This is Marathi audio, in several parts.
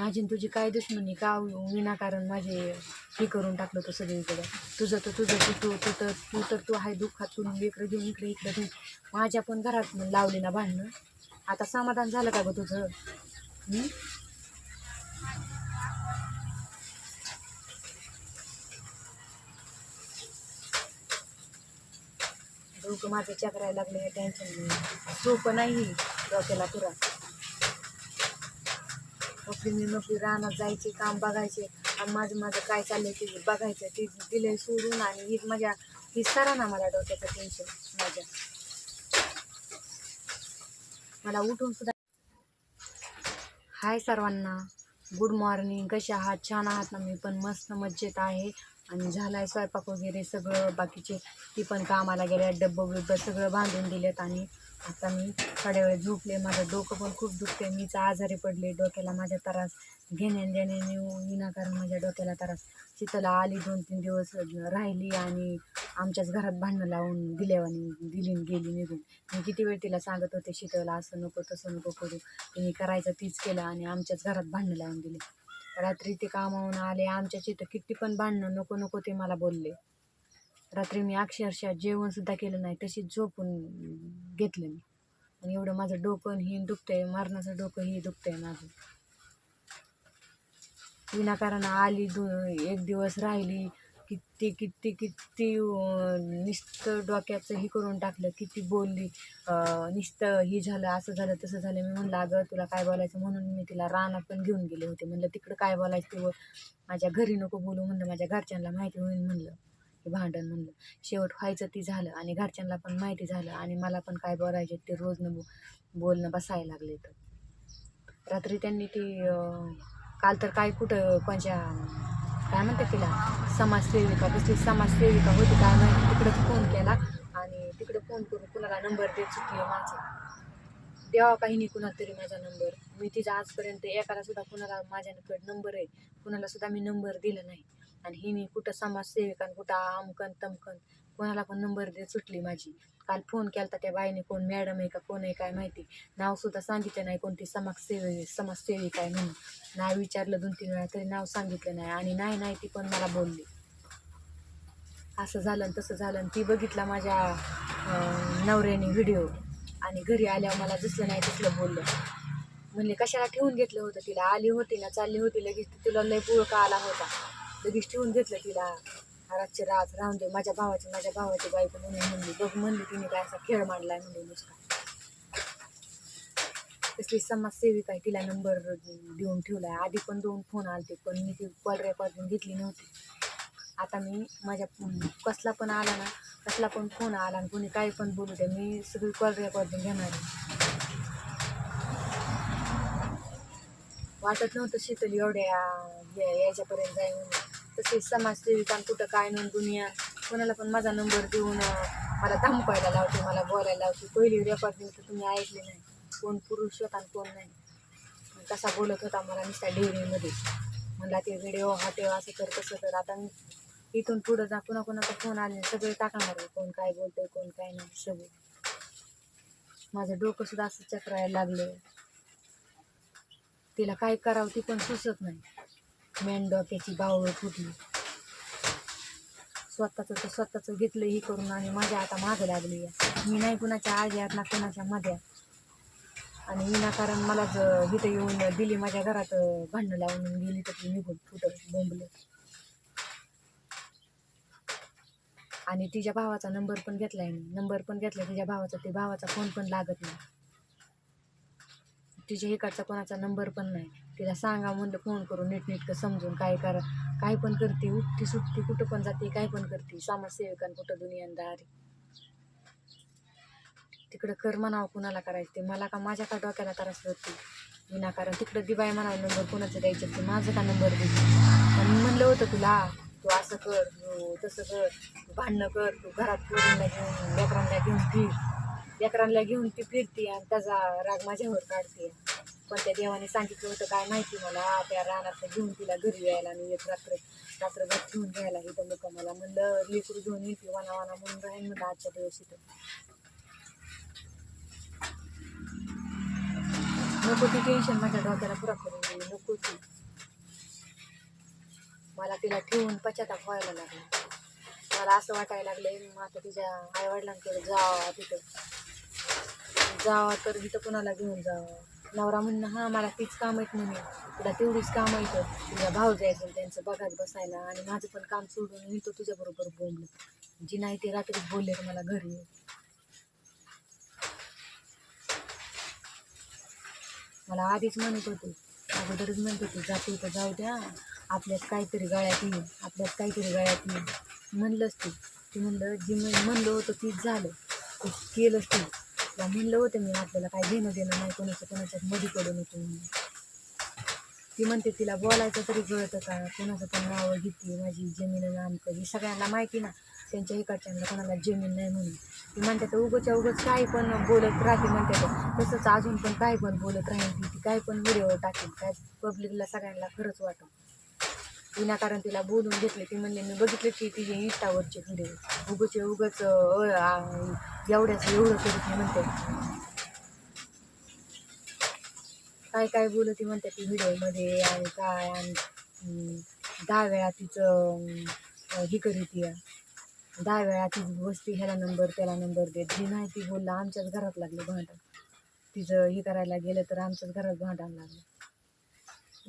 माझी तुझी काय दुश्मनी का विनाकारण माझे हे करून टाकलं तो सगळीकडे. तुझं तर तुझं तू तू तू तर तू तर तू आहे दुःखात. इकडे घेऊन इकडे इकडे घेऊन. माझ्या पण घरात लावली ना भांडणं. आता समाधान झालं का गं तुझं? डोकं माझं चक्रायला लागलं हे टेन्शन सोपं नाही डोक्याला तुरा. आपली मी नोकरी रानात जायचे काम बघायचे. आणि माझं माझं काय चाललंय ते बघायचं. ते दिले सोडून आणि ही माझ्या ही सरा ना मला डोक्याचं टेन्शन माझ्या. मला उठून सुद्धा हाय सर्वांना. गुड मॉर्निंग कसे आहात? छान आहात ना? मी पण मस्त मज्जेत आहे. आणि झालाय स्वयंपाक वगैरे सगळं. बाकीचे ती पण कामाला गेल्या डब्बं बिब्बं सगळं बांधून दिलेत आणि आता मी थोड्या वेळ झोपले माझं डोकं पण खूप दुखते मीच आजारी पडले डोक्याला माझ्या त्रास. घेण्या देण्याने विनाकारण माझ्या डोक्याला त्रास. शीतला आली दोन तीन दिवस राहिली आणि आमच्याच घरात भांडणं लावून दिल्यावानी दिली गेली निघून. मी किती वेळ तिला सांगत होते शीतला असं नको तसं नको करू. तिने करायचं तीच केलं आणि आमच्याच घरात भांडणं लावून दिली. रात्री ते कामावून आले आमच्या तर किती पण भांडणं नको नको ते मला बोलले. रात्री मी अक्षरशः जेवणसुद्धा केलं नाही तशीच झोपून घेतलं मी. आणि एवढं माझं डोकं आणि हे दुखतंय मरणाचं डोकं हे दुखतंय माझं. विनाकारण आली दु एक दिवस राहिली किती किती किती नुसतं डोक्याचं हे करून टाकलं किती बोलली नुसतं हे झालं असं झालं तसं झालं. मी म्हणलं अगं तुला काय बोलायचं? म्हणून मी तिला रानात पण घेऊन गेले होते. म्हणलं तिकडं काय बोलायचं माझ्या घरी नको बोलू. म्हणलं माझ्या घरच्यांना माहिती होईल. म्हणलं. हे भांडण म्हणलं. शेवट व्हायचं ती झालं आणि घरच्यांना पण माहिती झालं आणि मला पण काय बोलायचे ते रोज न बोलणं बसायला लागले तर रात्री त्यांनी ती काल तर काय कुठं कोणच्या काय म्हणते तिला समाजसेविका कसली समाजसेविका होती काय माहिती तिकडंच फोन केला आणि तिकडं फोन करून कुणाला नंबर देत चुकली माझा. द्यावा काही नाही कुणाला तरी माझा नंबर मी तिचा आजपर्यंत एकाला सुद्धा कुणाला माझ्याकडे नंबर आहे. कुणाला सुद्धा मी नंबर दिला नाही. आणि हिने कुठं समाजसेविकान कुठं आमकन तमकन कोणाला पण नंबर देत सुटली माझी. काल फोन केला त्या बाईने कोण मॅडम आहे का कोण आहे काय माहिती? नाव सुद्धा सांगितलं नाही कोणती समाजसेवी समाजसेविका आहे म्हणून. नाव विचारलं दोन तीन वेळा तरी नाव सांगितलं नाही आणि नाही नाही ती पण मला बोलली. असं झालं आणि तसं झालं आणि ती बघितला माझ्या नवऱ्याने व्हिडिओ आणि घरी आल्यावर मला दिसलं नाही तिथलं बोललं. म्हणले कशाला ठेवून घेतलं होतं तिला? आली होती ना चालली होती लगेच तुला लय पुळका आला होता. लगेच ठेवून घेतलं तिला. रातची रात राहून दे माझ्या भावाची माझ्या भावाची बायको म्हणून म्हणली. बघ म्हणली तिने काय असा खेळ मांडलाय म्हणून नुसता. तसली समाजसेविका आहे तिला नंबर देऊन ठेवलाय. आधी पण दोन फोन आलते पण मी ती कॉल रेकॉर्डिंग घेतली नव्हती. आता मी माझ्या कसला पण आला ना कसला पण फोन आला आणि कोणी काही पण बोलू दे मी सगळी कॉल रेकॉर्डिंग घेणार आहे. वाटत नव्हतं शीतल एवढ्या या- याच्यापर्यंत जाईल म्हणून. तसेच समाजसेविका कुठं काय नोंद दुनिया कोणाला पण माझा नंबर देऊन मला धमकायला लावते मला बोलायला लावते. पहिली रेकॉर्डिंग तर तुम्ही ऐकली नाही. कोण पुरुष होता आणि कोण नाही. कसा बोलत होता मला नुसत्या डेअरीमध्ये. म्हणला ते व्हिडिओ हा असं कर तसं तर आता मी इथून पुढं जा कुणा कुणाचा फोन आले सगळे टाकणार आहे कोण काय बोलतंय कोण काय नाही. सगळे. माझं डोकं सुद्धा असं चक्रायला लागलं तिला काय करावं ती पण सुचत नाही. मेंढोक्याची बावळ फुटली. स्वतःचं तर स्वतःचं घेतलं ही करून आणि माझ्या आता मागं लागली आहे. मी नाही कुणाच्या आज्यात ना कुणाच्या मध्यात. आणि विनाकारण मला ज- इथं येऊन दिली माझ्या घरात भांडणं लावून गेली तर ती निघून फुटत बोंबलं आणि तिच्या भावाचा नंबर पण घेतलाय मी. नंबर पण घेतला तिच्या भावाचा ते भावाचा फोन पण लागत नाही. तिच्या इकडचा कोणाचा नंबर पण नाही. तिला सांगा म्हणलं फोन करून नीटनीटकं समजून काय करा काय पण करते उठती सुटती कुठं पण जाते काय पण करते समाजसेविकां कुठं दुनियादारी तिकडं कर म्हणावं कुणाला करायचं ते मला का माझ्या का डोक्याला त्रास होती विनाकारण तिकडं दिवाय म्हणावं नंबर कुणाचं द्यायचं ते माझं का नंबर द्यायचं आणि म्हणलं होतं तुला तू असं कर तू तसं कर तू भांडणं कर तू घरात पोरींना घेऊन लेकरांना घेऊन फिर. लेकरांना घेऊन ती फिरते आणि त्याचा राग माझ्यावर काढते. पण त्या देवाने सांगितलं होतं काय माहिती मला त्या रानात घेऊन तिला घरी यायला आणि एक रात्र रात्रभर घेऊन घ्यायला इथं लोक. मला म्हणलं लेकरू घेऊन येते वाना वाना म्हणून राहील म्हणलं आजच्या दिवस इथं. नको ती टेन्शन माझ्या डोक्याला पुरा करून दिली नको ती. तिला ठेवून पश्चाताप व्हायला लागला. मला असं वाटायला लागलं मग आता तिच्या आईवडिलांकडे जावा तिथं. जावा तर तिथं कुणाला घेऊन जावं? नवरा म्हणणं हा मला तीच काम आहेत म्हणे. तुला तेवढीच काम येतं तुझ्या भाऊ जायचं त्यांचं बघात बसायला आणि माझं पण काम सोडून मी तो तुझ्याबरोबर बोललो जी नाही ते रात्रीच बोलले तर मला घरी. मला आधीच म्हणत होते. अगोदरच म्हणत होते जाते तर जाऊ द्या. आपल्यात काहीतरी गळ्यात येईल आपल्यात काहीतरी गळ्यात येईल म्हणलंच ती. म्हणलं जी म्हणलं होतं तीच झालं. ते केलंच तू. तुला म्हणलं होतं मी आपल्याला काय घेणं देणं नाही कोणाचं कोणाच्या मध्ये पडून होतो म्हणून. ती म्हणते तिला बोलायचं तरी कळतं का कोणाचं पण नावं घेतली माझी जमीन नामकं ही सगळ्यांना माहिती ना त्यांच्या इकडच्यांना कोणाला जमीन नाही म्हणून. ती म्हणते तर उगच्या उगच काही पण बोलत राहते म्हणते तर तसंच अजून पण काही पण बोलत राहील ती काय पण व्हिडिओ टाकेल काय पब्लिकला सगळ्यांना खरंच वाटतं विनाकारण तिला बोलून घेतले. ती म्हणले मी बघितले की तिचे इंस्टावरचे व्हिडिओ उगचे उगच एवढ्याच एवढं करत नाही म्हणते. काय काय बोलती म्हणते ती व्हिडिओमध्ये आणि काय आणि दहा वेळा तिचं हे करीत दहा वेळा ती वस्ती ह्याला नंबर त्याला नंबर देत. जी नाही ती बोलला आमच्याच घरात लागलं भांडण. तिचं हे करायला गेलं तर आमच्याच घरात भांडण लागलं.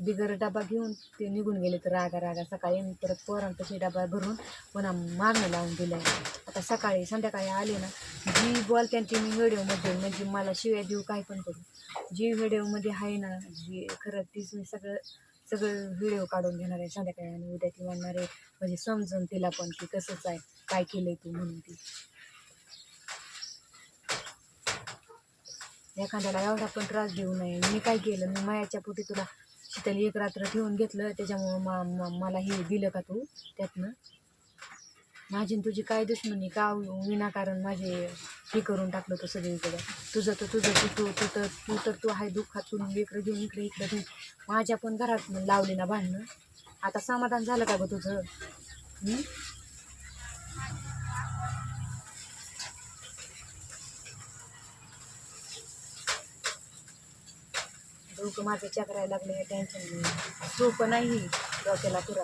बिगर डबा घेऊन ते निघून गेले तर रागा रागा. सकाळी परत पोरांपाशी डबा भरून पुन्हा मागणं लावून दिलं. आता सकाळी संध्याकाळी आले ना जी बॉल त्यांची मी व्हिडिओमध्ये म्हणजे मला शिव्या देऊ काय पण करू जी व्हिडिओमध्ये आहे ना जी खरं तीच मी सगळं सगळं व्हिडिओ काढून घेणार आहे. संध्याकाळी आणि उद्या ती म्हणणार आहे म्हणजे समजून तिला पण की कसंच आहे काय केलंय तू म्हणून ती. एखाद्याला एवढा पण त्रास देऊ नये. मी काय केलं? मी मायाच्या पोटी तुला शीतल एक रात्र ठेवून घेतलं त्याच्यामुळं मा मला हे दिलं का तू? त्यातनं. माझी तुझी काय दुश्मनी? का विनाकारण माझे हे करून टाकलं होतं सगळीकडे? तुझं तर तुझं तू तू तू तर तू तर तू आहे दुःखातून इकडे घेऊन इकडे इकडे घेऊन. माझ्या पण घरात लावली ना भांडणं. आता समाधान झालं का गं तुझं? हं? माझे माझं चक्रायला लागलं हे टेन्शन सोपं नाही. डोक्याला पुरा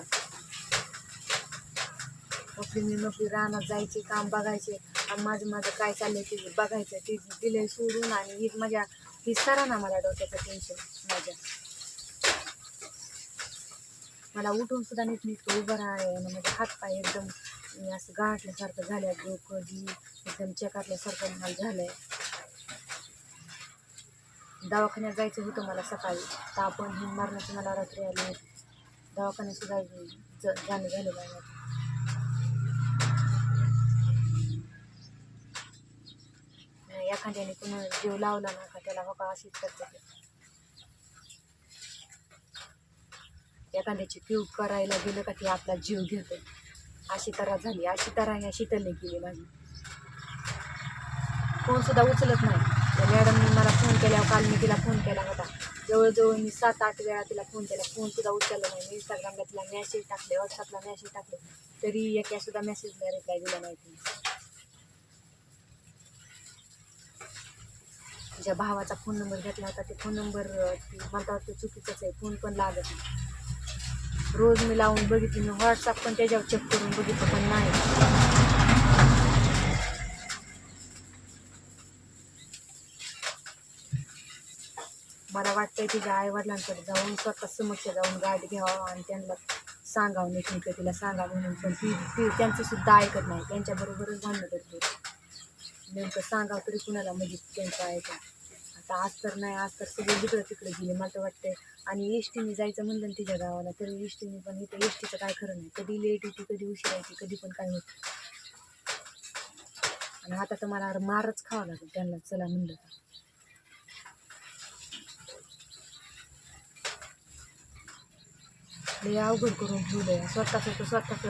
नोकरी मी नोकरी रानात जायचे काम बघायचे आणि माझं माझं काय चाललंय ते बघायचं ते दिले सोडून आणि ही माझ्या ही सरा ना मला डोक्याचं टेन्शन माझ्या. मला उठून सुद्धा नीट नीट उभं राहाय आणि माझे हातपाय एकदम असं गाठल्यासारखं झाल्या डोकं जी एकदम चेकाटल्यासारखं मला झालंय. दवाखान्यात जायचं होतं मला सकाळी. तापण हे मारण्याची मला रात्री आली. दवाखान्यात सुद्धा ज- जाणं झालं नाही एखाद्याने कोण जीव लावला ना का त्याला हो बघा अशीच करते एखाद्याची क्यू करायला गेलं का ते आपला जीव घेतो. अशी तरा झाली. अशी तरा ह्या शीतलने केली माझी. कोण सुद्धा उचलत नाही. मॅडम फोन केल्यावर काल मी तिला फोन केला होता. जवळजवळ मी सात आठ वेळा तिला फोन केला. फोन सुद्धा उचलला नाही. मी इंस्टाग्रामला तिला मेसेज टाकले व्हॉट्सअपला मेसेज टाकले. तरी एका सुद्धा मेसेजला रिप्लाय दिला नाही तिच्या भावाचा फोन नंबर घेतला होता ते फोन नंबर मला वाटतं चुकीचाच आहे. फोन पण लागत नाही. रोज मी लावून बघितली मी व्हॉट्सअप पण त्याच्यावर चेक करून बघितलं पण नाही. मला वाटतंय तिच्या आईवडिलांकडे जाऊन स्वतः समक्ष जाऊन गाडी घ्यावं आणि त्यांना सांगावं नेमकं तिला सांगावं म्हणून. पण ती ती त्यांचं सुद्धा ऐकत नाही. त्यांच्याबरोबरच भांडणं करते नेमकं सांगावं तरी कुणाला म्हणजे त्यांचं ऐकत आता आज तर नाही आज तर सगळे जिकडं तिकडे गेले मला तर वाटतंय. आणि एस टीने जायचं म्हणलं तिच्या गावाला तरी एस टीने पण इथं एस टीचं काय खरं नाही. कधी लेट येते कधी उशीर येते कधी पण काय होतं. आणि आता तर मला मारच खावं लागेल त्यांना चला म्हणलं लय अवघड करून ठेवलंय. स्वतःचं तर स्वतःच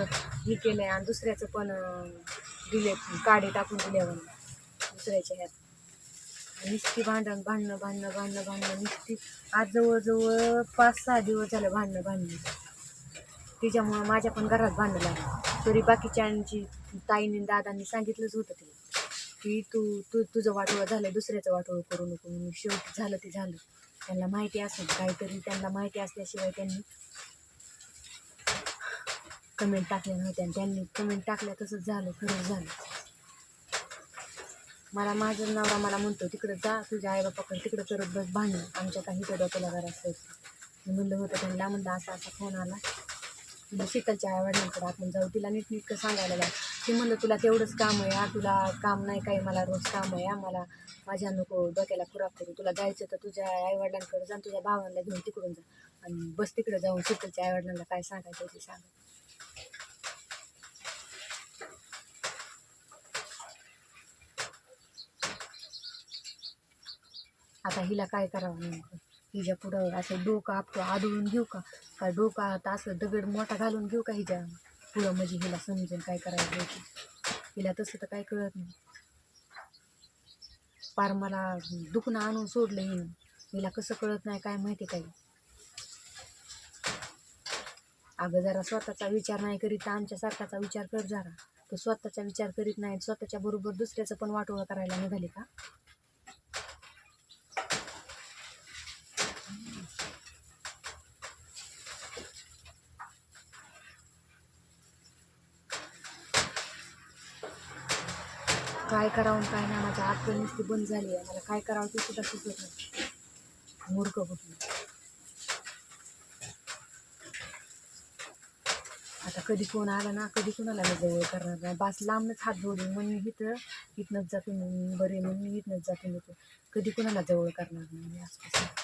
हे केलंय आणि दुसऱ्याचं पण दिले काडे टाकून दिल्यावर दुसऱ्याच्या ह्यात. नुसती भांडण भांडणं भांडणं भांडणं भांडणं नुसती. आज जवळजवळ पाच सहा दिवस झालं भांडणं भांडणं. तिच्यामुळं माझ्या पण घरात भांडणं लागलं. तरी बाकीच्यांची ताईने दादांनी सांगितलंच होतं तिला की तू तू तुझं वाटोळं झालं दुसऱ्याचं वाटोळं करू नको म्हणून शेवटी झालं ते झालं. त्यांना माहिती असेल काहीतरी त्यांना माहिती असल्याशिवाय त्यांनी कमेंट टाकल्या नव्हत्या आणि त्यांनी कमेंट टाकल्या तसंच झालं खरंच झालं. मला माझा नवरा मला म्हणतो तिकडं जा तुझ्या आई बापाकडे तिकडं करत बस भांडण आमच्या काही तर डोक्याला घरात असायचं मी म्हणलं होतं त्यांना म्हणलं असा असा फोन आला. म्हणजे शीतलच्या आईवडिलांकडे आपण जाऊ तिला नीटनीटकं सांगायला लाग ती म्हणलं तुला तेवढंच काम आहे हा तुला काम नाही काही मला रोज काम आहे आम्हाला मला माझ्या नको डोक्याला खुराक करू. तुला जायचं तर तुझ्या आईवडिलांकडे जा तुझ्या भावांना घेऊन तिकडून जा. आणि बस तिकडे जाऊन शीतलच्या आईवडिलांना काय सांगायचं ते सांगा. आता हिला काय करावं नेमकं? हिच्या पुढं असं डोकं आपलं आदळून घेऊ का? का डोकं आता असं दगड मोठा घालून घेऊ का हिच्या पुढं? म्हणजे हिला समजून काय करायचं ते. हिला तसं तर काय कळत नाही. पार मला दुखणं आणून सोडलं हिनं. हिला कसं कळत नाही काय माहिती काही. अगं जरा स्वतःचा विचार नाही करीत तर आमच्यासारखाचा विचार कर जरा. तो स्वतःचा विचार करीत नाही स्वतःच्या बरोबर दुसऱ्याचं पण वाटोळा करायला निघाली का? काय करावं काय नाही माझ्या आत नुसती बंद झाली आहे. मला काय करावं ते सुद्धा सुचत नाही. मूर्ख कुठली आता कधी कोण आला ना कधी कोणाला जवळ करणार नाही. बास लांबनच हात जोडून मग मी इथं इथनंच जातो बरे मग मी इथनंच जातो कधी कोणाला जवळ करणार नाही मी असं कसं